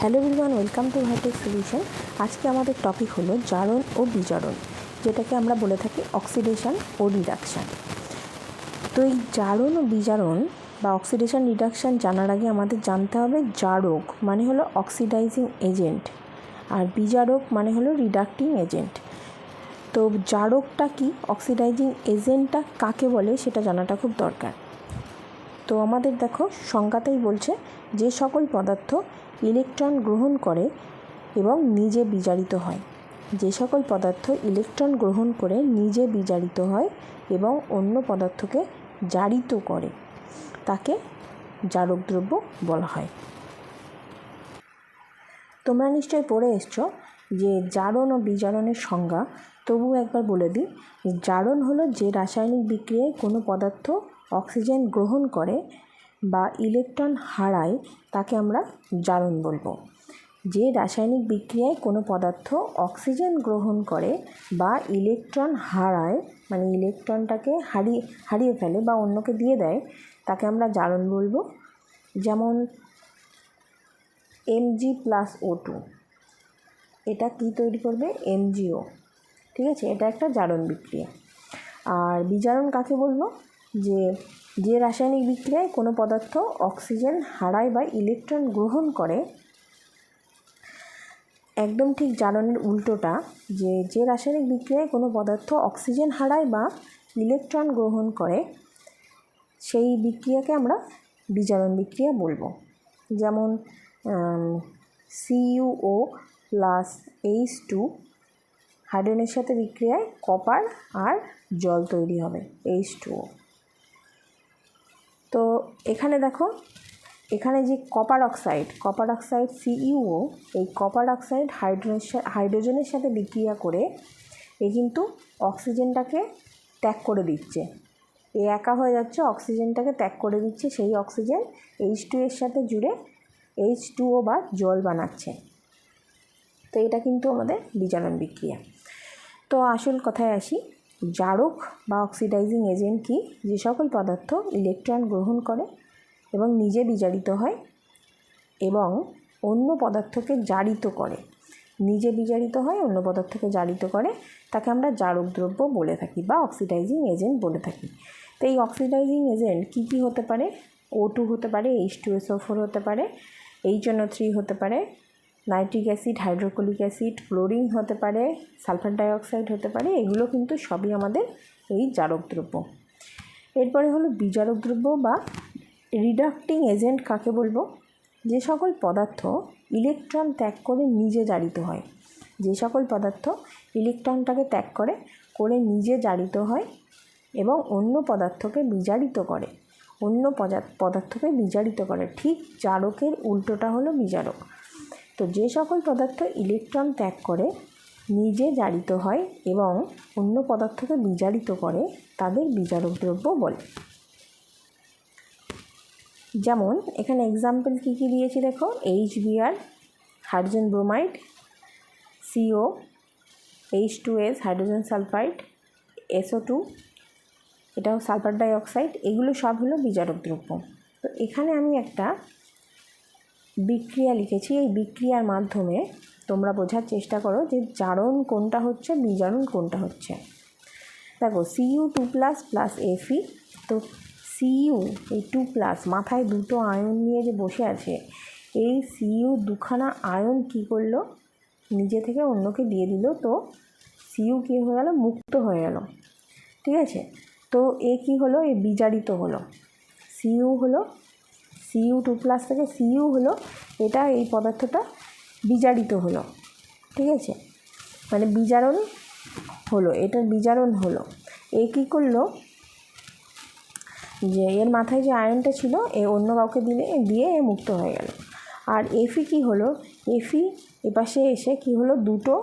Hello everyone welcome to Vitech solution আজকে আমাদের topic হলো জারণ ও বিজারণ, যেটাকে আমরা বলে থাকি অক্সিডেশন ও রিডাকশান তো এই জারণ ও বিজারণ বা অক্সিডেশন রিডাকশান জানার আগে আমাদের জানতে হবে জারক মানে হলো অক্সিডাইজিং এজেন্ট আর বিজারক মানে হলো রিডাক্টিং এজেন্ট তো জারকটা কি? অক্সিডাইজিং এজেন্টটা কাকে বলে? সেটা জানাটা খুব দরকার। তো আমাদের দেখো সংজ্ঞাতেই বলছে, যে সকল পদার্থ ইলেকট্রন গ্রহণ করে এবং নিজে বিজারিত হয়। যে সকল পদার্থ ইলেকট্রন গ্রহণ করে নিজে বিজারিত হয় এবং অন্য পদার্থকে জারিত করে, তাকে জারক দ্রব্য বলা হয়। তোমরা নিশ্চয়ই পড়ে এসছো যে জারণ ও বিজারণের সংজ্ঞা তবু একবার বলে দিই, জারণ হলো যে রাসায়নিক বিক্রিয়ায় কোনো পদার্থ অক্সিজেন গ্রহণ করে বা ইলেকট্রন হারায় তাকে আমরা জারণ বলব। যে রাসায়নিক বিক্রিয়ায় কোনো পদার্থ অক্সিজেন গ্রহণ করে বা ইলেকট্রন হারায় মানে ইলেকট্রনটাকে হারিয়ে হারিয়ে ফেলে বা অন্যকে দিয়ে দেয়, তাকে আমরা জারণ বলব। যেমন এমজি প্লাস ও টু এটা কী তৈরি করবে? এমজিও ঠিক আছে? এটা একটা জারণ বিক্রিয়া। আর বিজারণ কাকে বলব? যে যে রাসায়নিক বিক্রিয়ায় কোনো পদার্থ অক্সিজেন হারায় বা ইলেকট্রন গ্রহণ করে, একদম ঠিক জারণের উল্টোটা যে যে রাসায়নিক বিক্রিয়ায় কোনো পদার্থ অক্সিজেন হারায় বা ইলেকট্রন গ্রহণ করে, সেই বিক্রিয়াকে আমরা বিজারণ বিক্রিয়া বলব। যেমন সিইউও প্লাস এইচ টু হাইড্রোজেনের সাথে বিক্রিয়ায় কপার আর জল তৈরি হবে এইচ টুও তো এখানে দেখো, এখানে যে copper oxide copper oxide CUO এই কপার অক্সাইড হাইড্রোজেনের হাইড্রোজেনের সাথে বিক্রিয়া করে এ কিন্তু অক্সিজেনটাকে ত্যাগ করে দিচ্ছে। এ একা হয়ে যাচ্ছে, অক্সিজেনটাকে ত্যাগ করে দিচ্ছে, সেই অক্সিজেন এইচ টু এর সাথে জুড়ে এইচ টুও বা জল বানাচ্ছে। তো এটা কিন্তু আমাদের বিজারণ বিক্রিয়া। তো আসল কথায় আসি, জারক বা অক্সিডাইজিং এজেন্ট কি? যে সকল পদার্থ ইলেকট্রন গ্রহণ করে এবং নিজে বিজারিত হয় এবং অন্য পদার্থকে জারিত করে। নিজে বিজারিত হয়, অন্য পদার্থকে জারিত করে, তাকে আমরা জারক দ্রব্য বলে থাকি বা অক্সিডাইজিং এজেন্ট বলে থাকি। তো এই অক্সিডাইজিং এজেন্ট কী কী হতে পারে? ও টু হতে পারে এইচ টু এসও ফোর হতে পারে এইচ থ্রি হতে পারে nitric acid hydrochloric acid, chlorine হতে পারে, সালফার ডাইঅক্সাইড হতে পারে, এগুলো কিন্তু সবই আমাদের এই জারক দ্রব্য। এরপরে হলো বিজারক দ্রব্য বা রিডাক্টিং এজেন্ট কাকে বলব? যে সকল পদার্থ ইলেকট্রন ত্যাগ করে নিজে জারিত হয়। যে সকল পদার্থ ইলেকট্রনটাকে ত্যাগ করে করে নিজে জারিত হয় এবং অন্য পদার্থকে বিজারিত করে। অন্য পদার্থকে বিজারিত করে। ঠিক জারকের উল্টোটা হলো বিজারক। তো যে সকল পদার্থ ইলেকট্রন ত্যাগ করে নিজে জারিত হয় এবং অন্য পদার্থকে বিজারিত করে, তাদের বিজারক দ্রব্য বলে। যেমন, এখানে এক্সাম্পল কী কী দিয়েছি দেখো? H BR hydrogen bromide CO H two S hydrogen sulphide SO two এটাও সালফার ডাইঅক্সাইড এগুলো সব হলো বিজারক দ্রব্য। তো এখানে আমি একটা বিক্রিয়া লিখেছি। এই বিক্রিয়ার মাধ্যমে তোমরা বোঝার চেষ্টা করো যে জারণ কোনটা হচ্ছে, বিজারণ কোনটা হচ্ছে। দেখো সিইউ টু প্লাস প্লাস এফি তো সিইউ এই টু প্লাস মাথায় দুটো আয়ন নিয়ে যে বসে আছে, এই সিইউ দুখানা আয়ন কি করল? নিজে থেকে অন্যকে দিয়ে দিল, তো সিইউ কী হয়ে গেল? মুক্ত হয়ে গেল। ঠিক আছে? তো এ কি হলো? এ বিজারিত হলো। সিইউ হলো সিইউ টু প্লাস থেকে সিইউ হলো এটা এই পদার্থটা বিজারিত হলো, ঠিক আছে? মানে বিজারণ হলো এটার বিজারণ হলো। এ কী করল? যে এর মাথায় যে আয়নটা ছিল, এ অন্য কাউকে দিলে, দিয়ে এ মুক্ত হয়ে গেল। আর এফি কি হলো? এফি এপাশে এসে কি হলো? দুটো,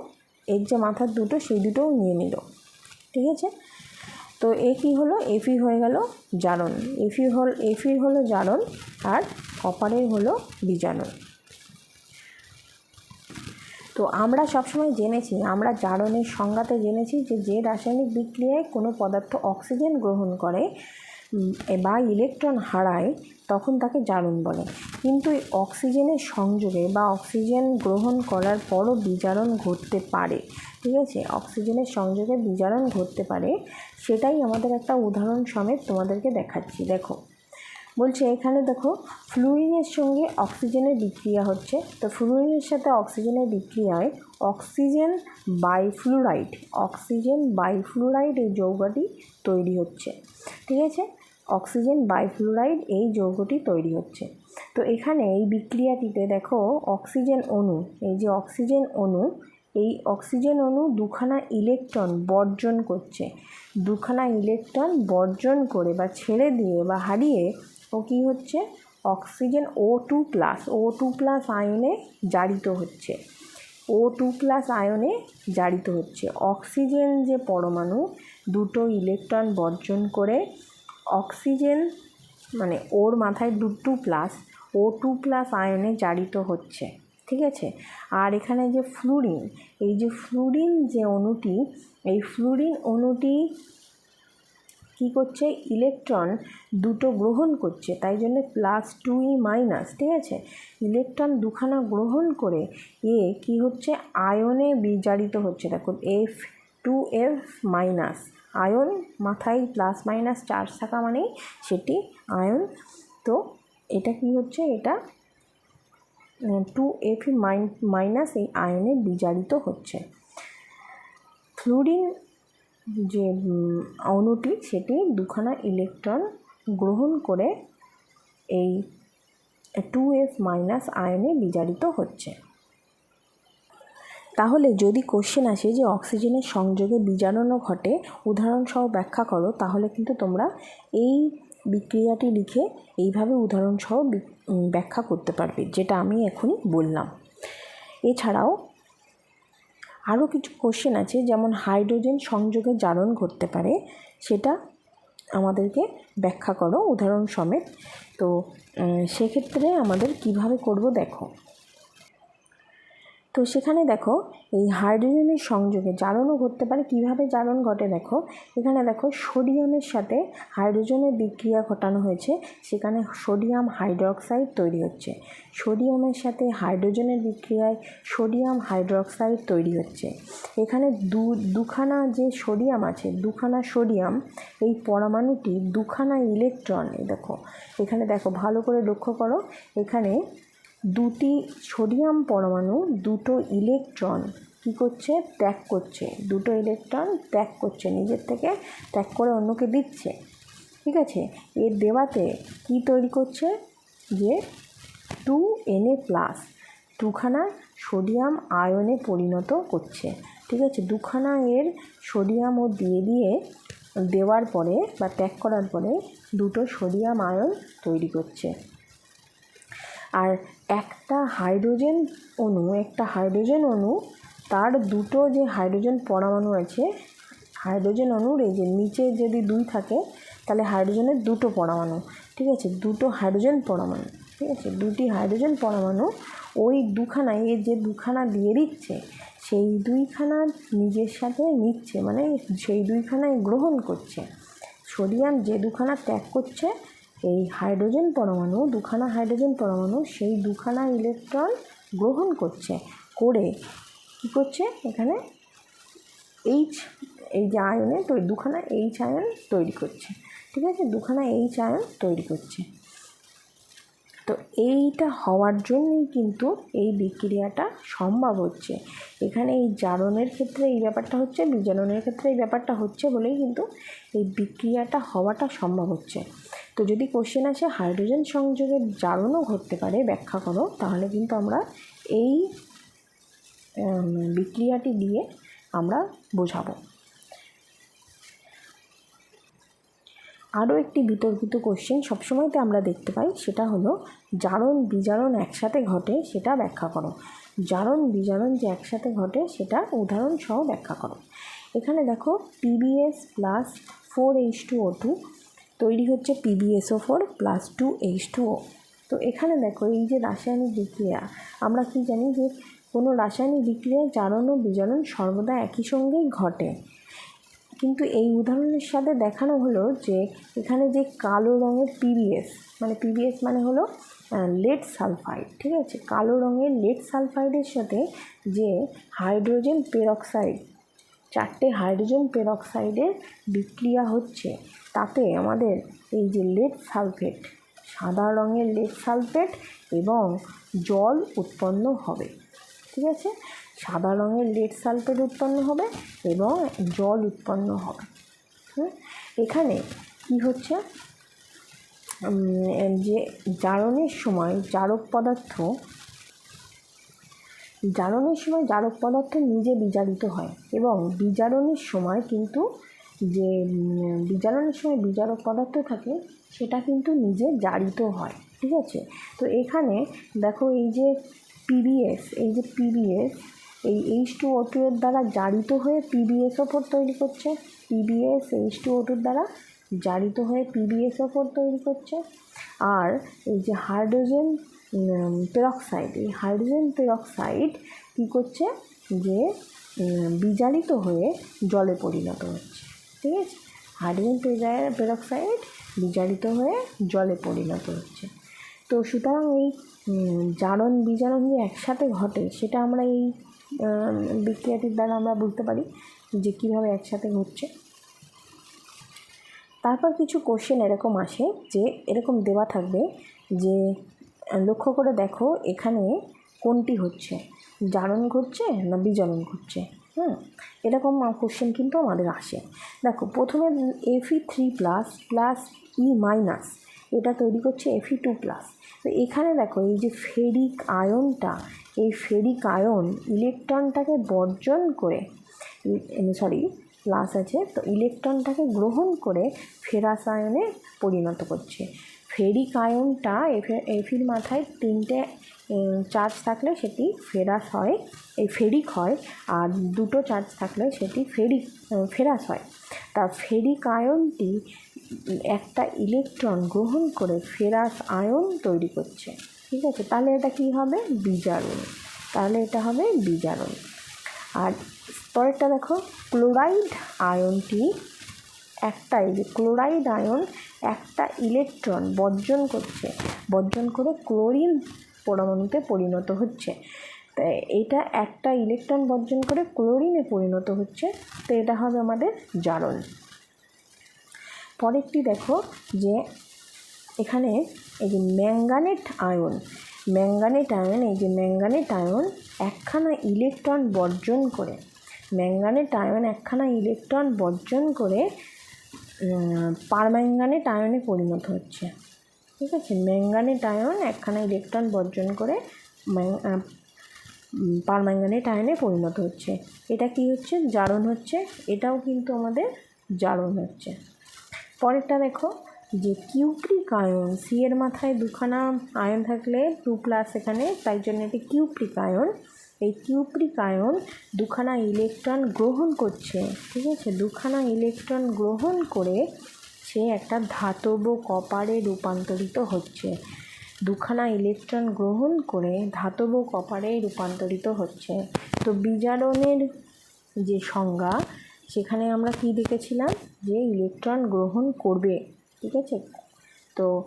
এর যে মাথার দুটো, সেই দুটোও নিয়ে নিল, ঠিক আছে? তো এ কি হলো? এফি হয়ে গেল জারণ। এফি হল এফির হলো জারণ আর কপারের হলো বিজারণ তো আমরা সবসময় জেনেছি, আমরা জারণের সংজ্ঞাতে জেনেছি যে যে রাসায়নিক বিক্রিয়ায় কোনো পদার্থ অক্সিজেন গ্রহণ করে বা ইলেকট্রন হারায়, তখন তাকে জারণ বলে। কিন্তু অক্সিজেনের সংযোগে বা অক্সিজেন গ্রহণ করার পরও বিজারণ ঘটতে পারে, ঠিক আছে? অক্সিজেনের সংযোগে বিজারণ ঘটতে পারে, সেটাই আমাদের একটা উদাহরণ সমেত তোমাদেরকে দেখাচ্ছি। দেখো, বলছে এখানে দেখো ফ্লুরিনের সঙ্গে অক্সিজেনের বিক্রিয়া হচ্ছে। তো ফ্লুরিনের সাথে অক্সিজেনের বিক্রিয়ায় অক্সিজেন বাইফ্লুরাইড অক্সিজেন বাইফ্লুরাইড এই যৌগটি তৈরি হচ্ছে, ঠিক আছে? অক্সিজেন বাইফ্লুরাইড এই যৌগটি তৈরি হচ্ছে। তো এখানে এই বিক্রিয়াটিতে দেখো অক্সিজেন অণু, এই যে অক্সিজেন অণু, এই অক্সিজেন অণু দুখানা ইলেকট্রন বর্জন করছে। দুখানা ইলেকট্রন বর্জন করে বা ছেড়ে দিয়ে বা হারিয়ে ও কী হচ্ছে? Oxygen O two plus O two plus আয়নে জারিত হচ্ছে। ও টু প্লাস আয়নে জারিত হচ্ছে। অক্সিজেন যে পরমাণু, দুটো ইলেকট্রন বর্জন করে অক্সিজেন মানে ওর মাথায় দু, two plus, O two plus আয়নে জারিত হচ্ছে, ঠিক আছে? আর এখানে যে ফ্লুরিন, এই যে ফ্লুরিন যে অণুটি, এই ফ্লুরিন অণুটি কী করছে? ইলেকট্রন দুটো গ্রহণ করছে, তাই জন্য প্লাস টু ই মাইনাস, ঠিক আছে? ইলেকট্রন দুখানা গ্রহণ করে এ কি হচ্ছে? আয়নে বিজারিত হচ্ছে দেখুন F two F minus ion মাথায় প্লাস মাইনাস চার্জ থাকা মানেই সেটি আয়ন। তো এটা কি হচ্ছে? এটা টু এফ মাইনাস এই আয়নে বিজারিত হচ্ছে। ফ্লুরিন যে অণুটি সেটি দুখানা ইলেকট্রন গ্রহণ করে এই টু এফ মাইনাস আয়নে বিজারিত হচ্ছে। তাহলে যদি কোশ্চেন আসে যে অক্সিজেনের সংযোগে বিজারণও ঘটে, উদাহরণসহ ব্যাখ্যা করো, তাহলে কিন্তু তোমরা এই বিক্রিয়াটি লিখে এইভাবে উদাহরণসহ ব্যাখ্যা করতে পারবে, যেটা আমি এখনই বললাম। এছাড়াও আরও কিছু কোশ্চেন আছে, যেমন হাইড্রোজেন সংযোগে জারণ ঘটতে পারে, সেটা আমাদেরকে ব্যাখ্যা করো উদাহরণ সমেত। তো সেক্ষেত্রে আমাদের কীভাবে করব দেখো। তো সেখানে দেখো, এই হাইড্রোজেনের সংযোগে জারণও ঘটতে পারে। কীভাবে জারণ ঘটে দেখো, এখানে দেখো সোডিয়ামের সাথে হাইড্রোজেনের বিক্রিয়া ঘটানো হয়েছে। সেখানে সোডিয়াম হাইড্রোক্সাইড তৈরি হচ্ছে। সোডিয়ামের সাথে হাইড্রোজেনের বিক্রিয়ায় সোডিয়াম হাইড্রোক্সাইড তৈরি হচ্ছে। এখানে দু, দুখানা যে সোডিয়াম আছে, দুখানা সোডিয়াম, এই পরমাণুটি দুখানা ইলেকট্রন দেখো। এখানে দেখো, ভালো করে লক্ষ্য করো। এখানে দুটি সোডিয়াম পরমাণু, দুটো ইলেকট্রন কী করছে? ত্যাগ করছে। দুটো ইলেকট্রন ত্যাগ করছে, নিজের থেকে ত্যাগ করে অন্যকে দিচ্ছে। ঠিক আছে? এর দেওয়াতে কী তৈরি করছে? যে টু এনএ প্লাস দুখানা সোডিয়াম আয়নে পরিণত করছে। ঠিক আছে? দুখানা এর সোডিয়াম ও দিয়ে দিয়ে দেওয়ার পরে বা ত্যাগ করার পরে দুটো সোডিয়াম আয়ন তৈরি করছে। আর একটা হাইড্রোজেন অণু, একটা হাইড্রোজেন অণু, তার দুটো যে হাইড্রোজেন পরমাণু আছে, হাইড্রোজেন অণুর এই যে নিচে যদি দুই থাকে, তাহলে হাইড্রোজেনের দুটো পরমাণু, ঠিক আছে? দুটো হাইড্রোজেন পরমাণু, ঠিক আছে? দুটি হাইড্রোজেন পরমাণু, ওই দুখানা এ যে দুখানা দিয়ে দিচ্ছে, সেই দুইখানা নিজের সাথে নিচ্ছে মানে সেই দুইখানায় গ্রহণ করছে। সোডিয়াম যে দুখানা ত্যাগ করছে এই হাইড্রোজেন পরমাণু, দুখানা হাইড্রোজেন পরমাণু সেই দুখানা ইলেকট্রন গ্রহণ করছে, করে কী করছে? এখানে এইচ এই যে আয়নে তো, দুখানা এইচ আয়ন তৈরি করছে, ঠিক আছে? দুখানা এইচ আয়ন তৈরি করছে। তো এইটা হওয়ার জন্যই কিন্তু এই বিক্রিয়াটা সম্ভব হচ্ছে। এখানে এই জারণের ক্ষেত্রে এই ব্যাপারটা হচ্ছে বিজারণের ক্ষেত্রে এই ব্যাপারটা হচ্ছে বলেই কিন্তু এই বিক্রিয়াটা হওয়াটা সম্ভব হচ্ছে। তো যদি কোশ্চেন আসে হাইড্রোজেন সংযোগের জারণও ঘটতে পারে, ব্যাখ্যা করো। তাহলে কিন্তু আমরা এই বিক্রিয়াটি দিয়ে আমরা বোঝাবো। আরও একটি বিতর্কিত কোশ্চেন সবসময়তে আমরা দেখতে পাই, সেটা হলো জারণ, বিজারণ একসাথে ঘটে, সেটা ব্যাখ্যা করো। জারণ, বিজারণ যে একসাথে ঘটে, সেটা উদাহরণ সহ ব্যাখ্যা করো। এখানে দেখো PBS plus four H two O two তৈরি হচ্ছে PBSO four plus two H two O তো এখানে দেখো, এই যে রাসায়নিক বিক্রিয়া, আমরা কি জানি যে কোনো রাসায়নিক বিক্রিয়ায় জারণ ও বিজারণ সর্বদা একই সঙ্গেই ঘটে। কিন্তু এই উদাহরণের সাথে দেখানো হলো যে এখানে যে কালো রঙের পিবিএস মানে পিবিএস মানে হলো লেড সালফাইড ঠিক আছে? কালো রঙের লেড সালফাইডের সাথে যে হাইড্রোজেন পেরক্সাইড চারটে হাইড্রোজেন পেরক্সাইডের বিক্রিয়া হচ্ছে। তাতে আমাদের এই যে লেড সালফেট, সাদা রঙের লেড সালফেট এবং জল উৎপন্ন হবে, ঠিক আছে? সাদা রঙের লেড সালফেট উৎপন্ন হবে এবং জল উৎপন্ন হবে হ্যাঁ এখানে কি হচ্ছে? যে জারণের সময় জারক পদার্থ জারণের সময় জারক পদার্থ নিজে বিজারিত হয় এবং বিজারণের সময় কিন্তু যে বিজারণের সময় বিজারক পদার্থ থাকে, সেটা কিন্তু নিজে জারিত হয়, ঠিক আছে? তো এখানে দেখো এই যে পিবিএস এই যে পিবিএস এই এইচ টু ও টু এর দ্বারা জারিত হয়ে পিবিএস ওপর তৈরি করছে। পিবিএস এইচ টু ও টুর দ্বারা জারিত হয়ে পিবিএস ওপর তৈরি করছে। আর এই যে হাইড্রোজেন পেরক্সাইড এই হাইড্রোজেন পেরক্সাইড কী করছে? যে বিজারিত হয়ে জলে পরিণত হচ্ছে, ঠিক আছে? হাইড্রোজেন পেরক্সাইড বিজারিত হয়ে জলে পরিণত হচ্ছে। তো সুতরাং এই জারণ বিজারণ যে একসাথে ঘটে, সেটা আমরা এই বিক্রিয়াটির দ্বারা আমরা বুঝতে পারি যে কীভাবে একসাথে ঘটছে। তারপর কিছু কোশ্চেন এরকম আসে যে, এরকম দেওয়া থাকবে যে লক্ষ্য করে দেখো এখানে কোনটি হচ্ছে? জারণ ঘটছে না বিজারণ ঘটছে? হুম, এরকম কোশ্চেন কিন্তু আমাদের আসে। দেখো, প্রথমে Fe three plus plus E minus এটা তৈরি করছে এফি টু প্লাস তো এখানে দেখো, এই যে ফেরিক আয়নটা, এই ফেরিক আয়ন ইলেকট্রনটাকে বর্জন করে সরি প্লাস আছে, তো ইলেকট্রনটাকে গ্রহণ করে ফেরাস আয়নে পরিণত করছে। ফেরিক আয়নটা এফে- এফির মাথায় তিনটে চার্জ থাকলে সেটি ফেরাস হয় এই ফেরিক হয়, আর দুটো চার্জ থাকলে সেটি ফেরিক ফেরাস হয়। তা ফেরিক আয়নটি একটা ইলেকট্রন গ্রহণ করে ফেরাস আয়ন তৈরি করছে। ঠিক আছে? তাহলে এটা কি হবে? বিজারণ। তাহলে এটা হবে বিজারণ। আর পরেরটা দেখো, ক্লোরাইড আয়নটি একটা এই যে ক্লোরাইড আয়ন, একটা ইলেকট্রন বর্জন করছে। বর্জন করে ক্লোরিন পরমাণুতে পরিণত হচ্ছে। তো এটা একটা ইলেকট্রন বর্জন করে ক্লোরিনে পরিণত হচ্ছে। তো এটা হবে আমাদের জারণ। পরেরটি দেখো যে এখানে এই যে ম্যাঙ্গানেট আয়ন ম্যাঙ্গানেট আয়ন, এই যে ম্যাঙ্গানেট আয়ন একখানা ইলেকট্রন বর্জন করে। ম্যাঙ্গানেট আয়ন একখানা ইলেকট্রন বর্জন করে পারম্যাঙ্গানেট আয়নে পরিণত হচ্ছে। ঠিক আছে? ম্যাঙ্গানেট আয়ন একখানা ইলেকট্রন বর্জন করে পারম্যাঙ্গানেট আয়নে পরিণত হচ্ছে। এটা কি হচ্ছে? জারণ হচ্ছে। এটাও কিন্তু আমাদের জারণ হচ্ছে। পরেরটা দেখো, যে কিউপ্রিক আয়ন, সি এর মাথায় দুখানা আয়ন থাকলে টু প্লাস এখানে, তাই জন্য এটি কিউপ্রিক আয়ন। এই কিউপ্রিক আয়ন দুখানা ইলেকট্রন গ্রহণ করছে, ঠিক আছে? দুখানা ইলেকট্রন গ্রহণ করে সে একটা ধাতব কপারে রূপান্তরিত হচ্ছে। দুখানা ইলেকট্রন গ্রহণ করে ধাতব কপারে রূপান্তরিত হচ্ছে। তো বিজারণের যে সংজ্ঞা, সেখানে আমরা কি দেখেছিলাম? যে ইলেকট্রন গ্রহণ করবে, ঠিক আছে? তো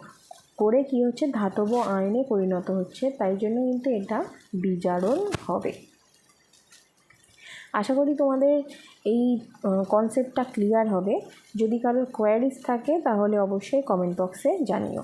করে কি হচ্ছে? ধাতব আয়নে পরিণত হচ্ছে। তাই জন্য কিন্তু এটা বিজারণ হবে। আশা করি তোমাদের এই কনসেপ্টটা ক্লিয়ার হবে। যদি কারোর কোয়ারিজ থাকে, তাহলে অবশ্যই কমেন্ট বক্সে জানিও।